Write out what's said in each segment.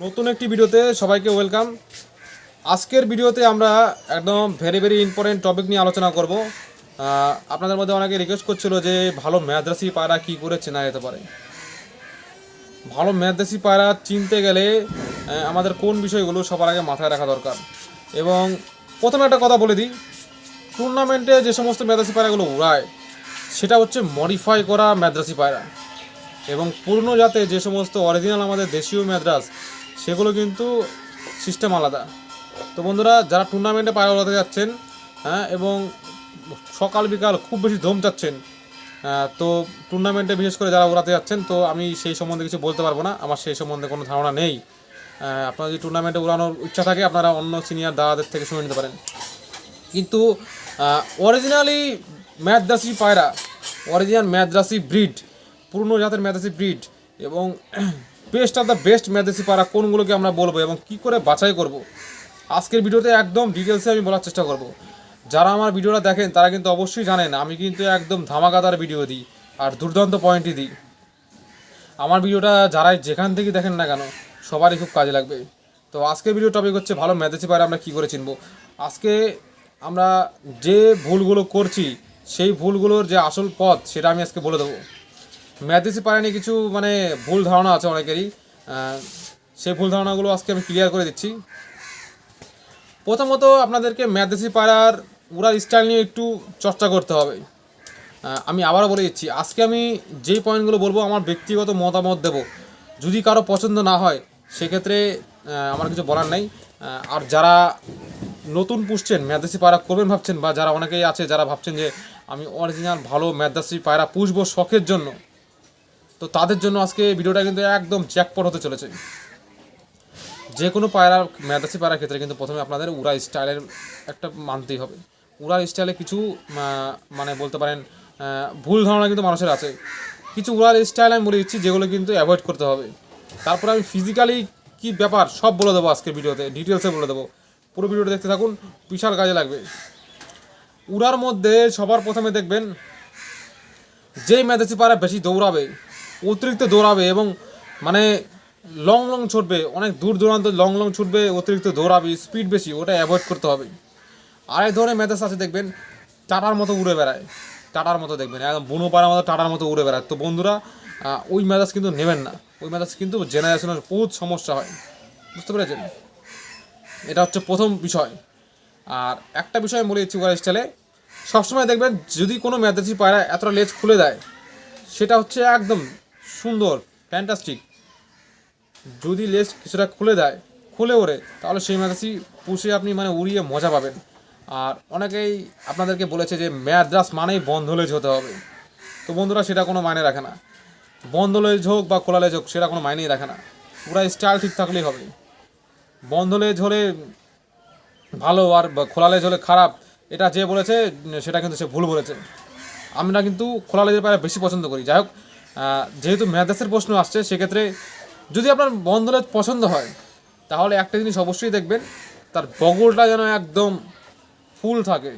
নতুন একটি ভিডিওতে সবাইকে ওয়েলকাম। আজকের ভিডিওতে আমরা একদম ভেরি ভেরি ইম্পর্টেন্ট টপিক নিয়ে আলোচনা করব। আপনাদের মধ্যে অনেকে রিকোয়েস্ট করছিল যে ভালো ম্যাদ্রাসি পায়রা কী করে চেনা যেতে পারে? ভালো ম্যাদ্রাসি পায়রা চিনতে গেলে আমাদের কোন বিষয়গুলো সবার আগে মাথায় রাখা দরকার। এবং প্রথমে একটা কথা বলে দিই টুর্নামেন্টে যে সমস্ত ম্যাদ্রাসি পায়রাগুলো উড়ায়, সেটা হচ্ছে মডিফাই করা ম্যাদ্রাসি পায়রা। এবং পূর্ণ জাতে যে সমস্ত অরিজিনাল আমাদের দেশীয় ম্যাদ্রাস সেগুলো কিন্তু সিস্টেম আলাদা। তো বন্ধুরা, যারা টুর্নামেন্টে পায়রা ওড়াতে যাচ্ছেন হ্যাঁ এবং সকাল, বিকাল খুব বেশি ধম চাচ্ছেন তো টুর্নামেন্টে বিশেষ করে যারা উড়াতে যাচ্ছেন, তো আমি সেই সম্বন্ধে কিছু বলতে পারব না। আমার সেই সম্বন্ধে কোনো ধারণা নেই। আপনার যদি টুর্নামেন্টে উড়ানোর ইচ্ছা থাকে, আপনারা অন্য সিনিয়র দাদাদের থেকে শুনে নিতে পারেন। কিন্তু অরিজিনালি ম্যাদ্রাসি পায়রা অরিজিনাল ম্যাদ্রাসি ব্রিড পুরনো জাতের ম্যাদ্রাসি ব্রিড এবং best of the best Madrasi পায়রা কোনগুলোকে আমরা বলব এবং কি করে বাছাই করব। আজকের ভিডিওতে একদম ডিটেলসে আমি বলার চেষ্টা করব। যারা আমার ভিডিওটা দেখেন, তারা কিন্তু অবশ্যই জানেন, আমি কিন্তু একদম ধামাকাদার ভিডিও দিই আর দুর্দান্ত পয়েন্টই দিই। আমার ভিডিওটা যারাই যেখান থেকে দেখেন না কেন, সবারই খুব কাজে লাগবে। তো আজকের ভিডিও টপিক হচ্ছে, ভালো ম্যাথেসি পায়রা আমরা কী করে চিনবো? আজকে আমরা যে ভুলগুলো করছি, সেই ভুলগুলোর যে আসল পথ, সেটা আমি আজকে বলে দেবো। ম্যাথেসি পায়রা নিয়ে কিছু মানে ভুল ধারণা আছে অনেকেরই। সেই ভুল ধারণাগুলো আজকে আমি ক্লিয়ার করে দিচ্ছি। প্রথমত আপনাদেরকে ম্যাথেসি পায়রার উড়ার স্টাইল নিয়ে একটু চর্চা করতে হবে। আমি আবারও বলে দিচ্ছি, আজকে আমি যেই পয়েন্টগুলো বলব আমার ব্যক্তিগত মতামত দেব। যদি কারও পছন্দ না হয়, সেক্ষেত্রে আমার কিছু বলার নেই। আর যারা নতুন পুষছেন ম্যাদাসি পায়রা করবেন ভাবছেন, বা যারা অনেকেই আছে যারা ভাবছেন যে আমি অরিজিনাল ভালো ম্যাদাসি পায়রা পুষবো শখের জন্য তো তাদের জন্য আজকে ভিডিওটা কিন্তু একদম জ্যাকপট হতে চলেছে। যে কোনো পায়রা ম্যাদাসি পায়রার ক্ষেত্রে কিন্তু প্রথমে আপনাদের উড়া স্টাইলের একটা মানতেই হবে। উড়ার স্টাইলে কিছু মানে বলতে পারেন ভুল ধারণা কিন্তু মানুষের আছে। কিছু উড়ার স্টাইল আমি বলে দিচ্ছি, যেগুলো কিন্তু অ্যাভয়েড করতে হবে। তারপরে আমি ফিজিক্যালি কি ব্যাপার, সব বলে দেবো আজকের ভিডিওতে ডিটেলসে বলে দেবো। পুরো ভিডিওটা দেখতে থাকুন, বিশাল কাজে লাগবে। উড়ার মধ্যে সবার প্রথমে দেখবেন, যেই ম্যাদাসি পায়রা বেশি দৌড়াবে অতিরিক্ত দৌড়াবে এবং মানে লং লং ছুটবে, অনেক দূর দূরান্ত লং লং ছুটবে, অতিরিক্ত দৌড়াবে স্পিড বেশি, ওটা অ্যাভয়েড করতে হবে। আরেক ধরনের ম্যাদাস আছে দেখবেন, টাটার মতো উড়ে বেড়ায়, টাটার মতো দেখবেন, একদম বুনো পাড়ার মতো টাটার মতো উড়ে বেড়ায়। তো বন্ধুরা ওই ম্যাদাস কিন্তু নেবেন না, ওই ম্যাদাস কিন্তু জেনারেশনের বহুত সমস্যা হয়, বুঝতে পেরেছেন? এটা হচ্ছে প্রথম বিষয়। আর একটা বিষয় বলে দিচ্ছি ওয়ার স্টাইলে সবসময় দেখবেন যদি কোনো ম্যাদাসি পায়রা এতটা লেজ খুলে দেয়, সেটা হচ্ছে একদম সুন্দর ফ্যান্টাস্টিক যদি লেজ কিছুটা খুলে দেয়, খুলে ওরে তাহলে সেই ম্যাদাসি পুষে আপনি মানে উড়িয়ে মজা পাবেন। আর অনেকেই আপনাদেরকে বলেছে যে ম্যাদ্রাস মানেই বন্ধ লেজ হতে হবে। তো বন্ধুরা, সেটা কোনো মাইনে রাখে না। বন্ধ লেজ হোক বা খোলা লেজ হোক, সেটা কোনো মাইনেই রাখে না। পুরা স্টাইল ঠিক থাকলেই হবে। বন্ধ লেজ হলে ভালো আর খোলা লেজ হলে খারাপ, এটা যে বলেছে, সেটা কিন্তু সে ভুল বলেছে। আমরা কিন্তু খোলা লেজের পায়রা বেশি পছন্দ করি। যাই হোক যেহেতু ম্যাদাসের প্রশ্ন আসছে, সেক্ষেত্রে যদি আপনার বন্ধ লেজ পছন্দ হয়, তাহলে একটা জিনিস অবশ্যই দেখবেন, তার বগলটা যেন একদম ফুল থাকে।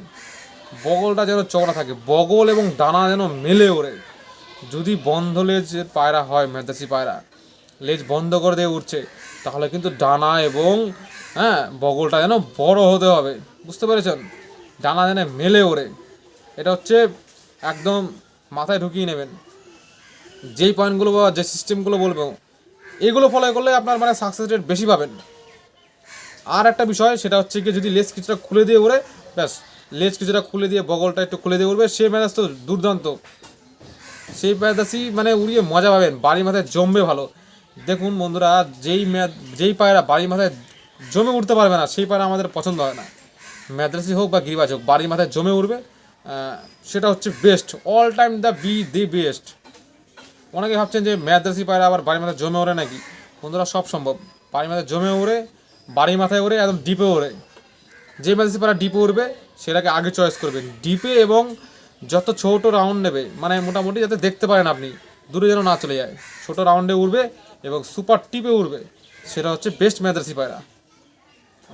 বগলটা যেন চওড়া থাকে, বগল এবং ডানা যেন মেলে ওড়ে। যদি বন্ধ লেজের পায়রা হয় মেদাসি পায়রা, লেজ বন্ধ করে দিয়ে উঠছে তাহলে কিন্তু ডানা এবং হ্যাঁ বগলটা যেন বড় হতে হবে। বুঝতে পেরেছেন? ডানা যেন মেলে ওড়ে। এটা হচ্ছে একদম মাথায় ঢুকিয়ে নেবেন। যেই পয়েন্টগুলো বা যে সিস্টেমগুলো বলব, এগুলো ফলো করলে আপনার মানে সাকসেস রেট বেশি পাবেন। আর একটা বিষয়, সেটা হচ্ছে কি যদি লেস কিছুটা খুলে দিয়ে উড়ে ব্যাস, লেজ কিছুটা খুলে দিয়ে বগলটা একটু খুলে দিয়ে উড়বে সে ম্যাচ তো দুর্দান্ত। সেই প্যাদাসি মানে উড়িয়ে মজা পাবেন, বাড়ির মাথায় জমবে ভালো। দেখুন বন্ধুরা, যেই ম্যাচ যেই পায়রা বাড়ির মাথায় জমে উঠতে পারবে না, সেই পায়রা আমাদের পছন্দ হয় না। ম্যাদ্রাসি হোক বা গিরিবাজ হোক, বাড়ির মাথায় জমে উঠবে সেটা হচ্ছে best all time the be the best অনেকে ভাবছেন যে ম্যাদ্রাসি পায়রা আবার বাড়ির মাথায় জমে ওড়ে নাকি? বন্ধুরা, সব সম্ভব। বাড়ির মাথায় জমে ওড়ে বাড়ির মাথায় ওড়ে, একদম ডিপে ওড়ে। যে ম্যাদ্রাসি পায়রা ডিপে উড়বে সেটাকে আগে চয়েস করবেন ডিপে এবং যত ছোট রাউন্ড নেবে মানে মোটামুটি যাতে দেখতে পারেন আপনি, দূরে যেন না চলে যায়। ছোট রাউন্ডে উড়বে এবং সুপার টিপে উড়বে, সেটা হচ্ছে বেস্ট ম্যাদ্রাসি পায়রা।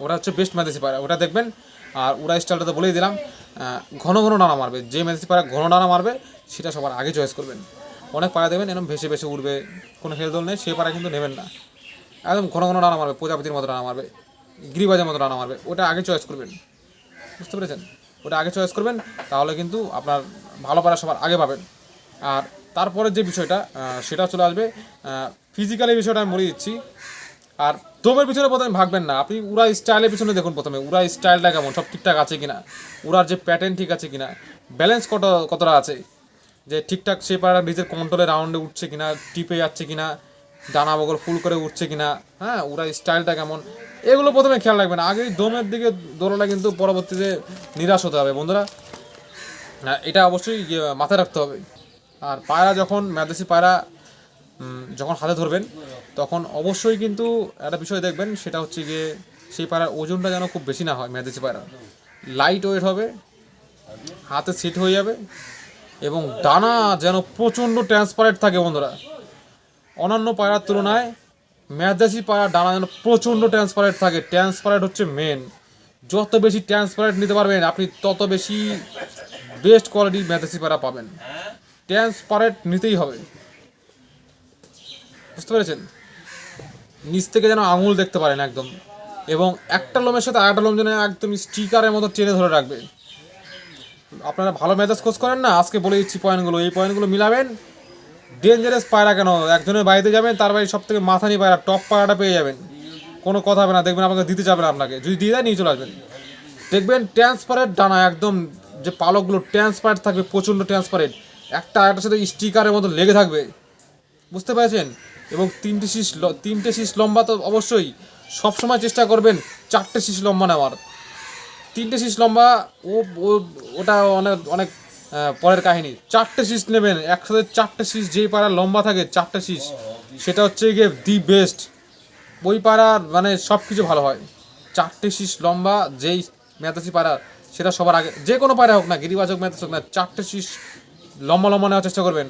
ওটা হচ্ছে বেস্ট ম্যাদেসি পায়রা। ওটা দেখবেন, আর ওরা স্টাইলটা তো বলেই দিলাম ঘন ঘন ডানা মারবে। যে ম্যাদেসি পায়রা ঘন ডানা মারবে, সেটা সবার আগে চয়েস করবেন। অনেক পায়রা দেবেন এরকম ভেসে ভেসে উঠবে কোনো হেলদোল নেই, সে পায়রা কিন্তু নেবেন না। একদম ঘন ঘন ডানা মারবে, প্রজাপতির মতো ডানা মারবে, গিরিবাজের মতো ডানা মারবে, ওটা আগে চয়েস করবেন। বুঝতে পেরেছেন? ওটা আগে চয়েস করবেন, তাহলে কিন্তু আপনার ভালো পারা সবার আগে পাবেন। আর তারপরে যে বিষয়টা সেটা চলে আসবে ফিজিক্যালি বিষয়টা আমি বলে দিচ্ছি। আর দমের পিছনে প্রথমে ভাগবেন না, আপনি উড়া স্টাইলের পিছনে দেখুন প্রথমে, উড়া স্টাইলটা কেমন, সব ঠিকঠাক আছে কিনা, উড়ার যে প্যাটার্ন ঠিক আছে কিনা ব্যালেন্স কত কতটা আছে? যে ঠিকঠাক সে পাড়া নিজের কন্ট্রোলে রাউন্ডে উঠছে কিনা টিপে যাচ্ছে কিনা ডানা বগল ফুল করে উঠছে কিনা হ্যাঁ ওরা স্টাইলটা কেমন এগুলো প্রথমে খেয়াল রাখবেন আগেই দমের দিকে দৌড়ালে কিন্তু পরবর্তীতে নিরাশ হতে হবে বন্ধুরা। এটা অবশ্যই ইয়ে, মাথায় রাখতে হবে। আর পায়রা যখন ম্যাদেশি পায়রা যখন হাতে ধরবেন তখন অবশ্যই কিন্তু একটা বিষয় দেখবেন সেটা হচ্ছে গিয়ে সেই পায়রার ওজনটা যেন খুব বেশি না হয় ম্যাদেশি পায়রা লাইট ওয়েট হবে হাতে সেট হয়ে যাবে এবং ডানা যেন প্রচণ্ড ট্রান্সপারেন্ট থাকে বন্ধুরা। অন্যান্য পায়রার তুলনায় ম্যাদাসি পায়রার ডানা যেন প্রচণ্ড ট্রান্সপারেন্ট থাকে। ট্রান্সপারেন্ট হচ্ছে মেন যত বেশি ট্রান্সপারেন্ট নিতে পারবেন, আপনি তত বেশি বেস্ট কোয়ালিটির ম্যাদাসি পায়রা পাবেন। ট্রান্সপারেন্ট নিতেই হবে। বুঝতে পেরেছেন? নিচ থেকে যেন আঙুল দেখতে পারেন একদম। এবং একটা লোমের সাথে আরেকটা লোম যেন একদম স্টিকারের মতো টেনে ধরে রাখবে। আপনারা ভালো মেজাজ খোঁজ করেন না? আজকে বলে দিচ্ছি পয়েন্টগুলো। এই পয়েন্টগুলো মিলাবেন। ডেঞ্জারাস পায়রা কেন? একজনের বাড়িতে যাবেন, তার বাড়ি সব থেকে মাথা নিয়ে পায়রা, টপ পায়রাটা পেয়ে যাবেন। কোনো কথা হবে না, দেখবেন আপনাকে দিতে যাবে না আপনাকে। যদি দিয়ে দেয়, নিয়ে চলে আসবেন। দেখবেন ট্রান্সপারেন্ট ডানা, একদম যে পালকগুলো ট্রান্সপারেন্ট থাকবে, প্রচণ্ড ট্রান্সপারেন্ট একটা আরেকটার সাথে স্টিকারের মতো লেগে থাকবে। বুঝতে পেরেছেন? এবং তিনটে শীষ তিনটে শীষ লম্বা তো অবশ্যই। সবসময় চেষ্টা করবেন, চারটে শীষ লম্বা নেওয়ার। তিনটে শীষ লম্বা, ও ওটা অনেক অনেক পরের কাহিনী। চারটে শীষ নেবেন, একসাথে চারটে শীষ যেই পাড়া লম্বা থাকে, চারটে শীষ সেটা হচ্ছে গিয়ে দি বেস্ট ওই পাড়ার মানে সব কিছু ভালো হয়। চারটে শীষ লম্বা, যেই মেতাসি পাড়া, সেটা সবার আগে, যে কোনো পায়রা হোক না গিরিবাজ হোক মেতাস হোক না, চারটে শীষ লম্বা লম্বা নেওয়ার চেষ্টা করবেন।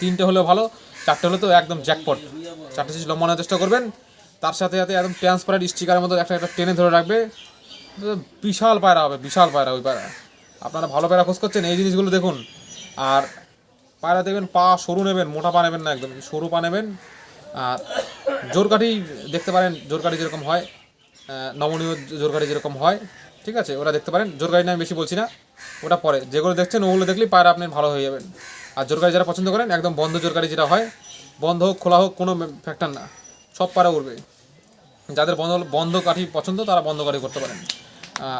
তিনটে হলেও ভালো, চারটে হলে তো একদম জ্যাকপট চারটে শীষ লম্বা নেওয়ার চেষ্টা করবেন। তার সাথে সাথে একদম ট্রান্সপারেন্ট স্টিকারের মতো একটা একটা টেনে ধরে রাখবে। বিশাল পায়রা হবে, বিশাল পায়রা ওই পায়রা। আপনারা ভালো পায়রা খোঁজ করছেন, এই জিনিসগুলো দেখুন। আর পায়রা দেখবেন, পা সরু নেবেন, মোটা পা নেবেন না একদম, সরু পা নেবেন। আর জোরকাঠি দেখতে পারেন, জোরকাঠি যেরকম হয় নমনীয় জোরকাঠি যেরকম হয়, ঠিক আছে? ওরা দেখতে পারেন। জোরকাঠি নিয়ে আমি বেশি বলছি না, ওটা পরে। যেগুলো দেখছেন, ওগুলো দেখলেই পায়রা আপনি ভালো হয়ে যাবেন। আর জোরকাঠি যারা পছন্দ করেন, একদম বন্ধ জোরকাঠি যেটা হয়, বন্ধ হোক, খোলা হোক, কোনো ফ্যাক্টর না, সব পায়রা উঠবে যাদের বন্ধ বন্ধ কাঠি পছন্দ, তারা বন্ধ কাঠি করতে পারেন।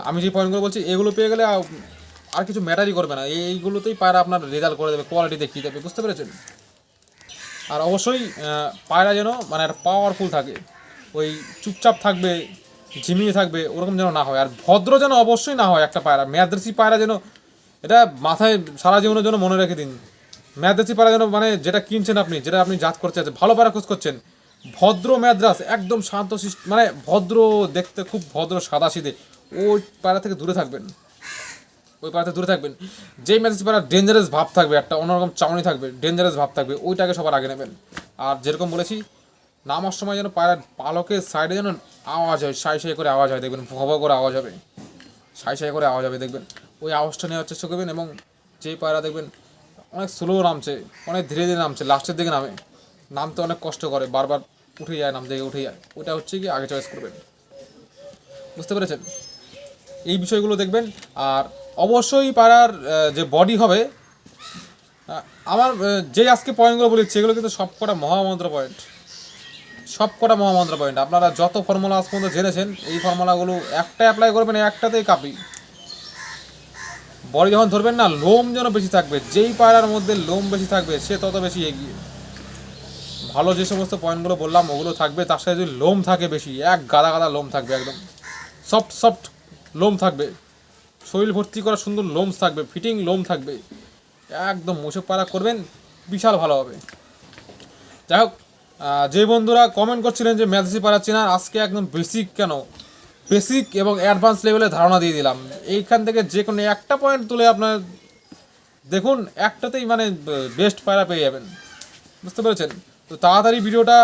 আমি যে পয়েন্টগুলো বলছি, এগুলো পেয়ে গেলে আর কিছু ম্যাটারই করবে না। এইগুলোতেই পায়রা আপনার রেজাল্ট করে দেবে কোয়ালিটি দেখিয়ে দেবে, বুঝতে পেরেছেন? আর অবশ্যই পায়রা যেন মানে পাওয়ারফুল থাকে, ওই চুপচাপ থাকবে, ঝিমিয়ে থাকবে, ওরকম যেন না হয়। আর ভদ্র যেন অবশ্যই না হয় একটা পায়রা ম্যাদ্রেসি পায়রা যেন, এটা মাথায় সারা জীবনের জন্য মনে রেখে দিন। ম্যাদ্রেসি পায়রা যেন মানে যেটা কিনছেন আপনি, যেটা আপনি জাত করতে ভালো পায়রা খোঁজ করছেন ভদ্র ম্যাদ্রাস, একদম শান্ত মানে ভদ্র দেখতে খুব ভদ্র সাদা সিধে ওই পায়রা থেকে দূরে থাকবেন। ওই পাড়াতে দূরে থাকবেন। যেই ম্যাচেস পাড়া ডেঞ্জারাস ভাব থাকবে। একটা অন্যরকম চাউনি থাকবে ডেঞ্জারাস ভাব থাকবে। ওইটাকে সবার আগে নেবেন। আর যেরকম বলেছি, নামার সময় যেন পায়রার পালকের সাইডে যেন আওয়াজ হয়, সাই সাই করে আওয়াজ হয়, দেখবেন ভব করে আওয়াজ হবে। সাই সাই করে আওয়াজ হবে, দেখবেন। ওই আওয়াজটা নেওয়ার চেষ্টা করবেন এবং যেই পায়রা দেখবেন, অনেক স্লো নামছে, অনেক ধীরে ধীরে নামছে লাস্টের দিকে নামে। নামতে অনেক কষ্ট করে, বারবার উঠে যায়, নাম থেকে উঠে যায়। ওটা হচ্ছে কি আগে চয়েস করবেন। বুঝতে পেরেছেন? এই বিষয়গুলো দেখবেন। আর অবশ্যই পাড়ার যে বডি হবে আমার যে আজকে পয়েন্টগুলো বলেছি, সেগুলো কিন্তু সব কটা মহামন্ত্র পয়েন্ট সব কটা মহামন্ত্র পয়েন্ট আপনারা যত ফর্মুলা আজ পর্যন্ত জেনেছেন, এই ফর্মুলাগুলো একটা অ্যাপ্লাই করবেন, একটাতেই কাপি। বডি যখন ধরবেন না, লোম যেন বেশি থাকবে, যেই পায়রার মধ্যে লোম বেশি থাকবে, সে তত বেশি এগিয়ে। ভালো যে সমস্ত পয়েন্টগুলো বললাম, ওগুলো থাকবে। তার সাথে যদি লোম থাকে বেশি, এক গাদা গাদা লোম থাকবে একদম। সফট সফট লোম থাকবে। শরীর ভর্তি করা সুন্দর লোমস থাকবে, ফিটিং লোম থাকবে। একদম মুছে পাড়া করবেন, বিশাল ভালো হবে। যাই হোক যে বন্ধুরা কমেন্ট করছিলেন যে ম্যাথসি পাড়া চেনার আজকে একদম বেসিক কেন? বেসিক এবং অ্যাডভান্স লেভেলে ধারণা দিয়ে দিলাম। এইখান থেকে যে কোনো একটা পয়েন্ট তুলে আপনার দেখুন, একটাতেই মানে বেস্ট পায়রা পেয়ে যাবেন। বুঝতে পেরেছেন? তো তাড়াতাড়ি ভিডিওটা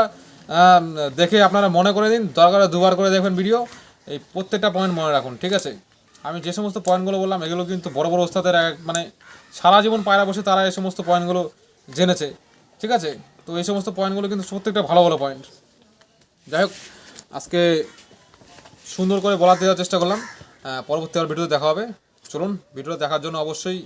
দেখে আপনারা মনে করে দিন, দরকার দুবার করে দেখবেন ভিডিও। এই প্রত্যেকটা পয়েন্ট মনে রাখুন, ঠিক আছে? আমি যে সমস্ত পয়েন্টগুলো বললাম, এগুলো কিন্তু বড় বড় ওস্তাদের মানে সারা জীবন পায়রা বসে তারা এই সমস্ত পয়েন্টগুলো জেনেছে, ঠিক আছে? তো এই সমস্ত পয়েন্টগুলো কিন্তু প্রত্যেকটা ভালো ভালো পয়েন্ট যাই হোক, আজকে সুন্দর করে বলাতে দেওয়ার চেষ্টা করলাম। পরবর্তী আর ভিডিও দেখা হবে। চলুন ভিডিও দেখার জন্য অবশ্যই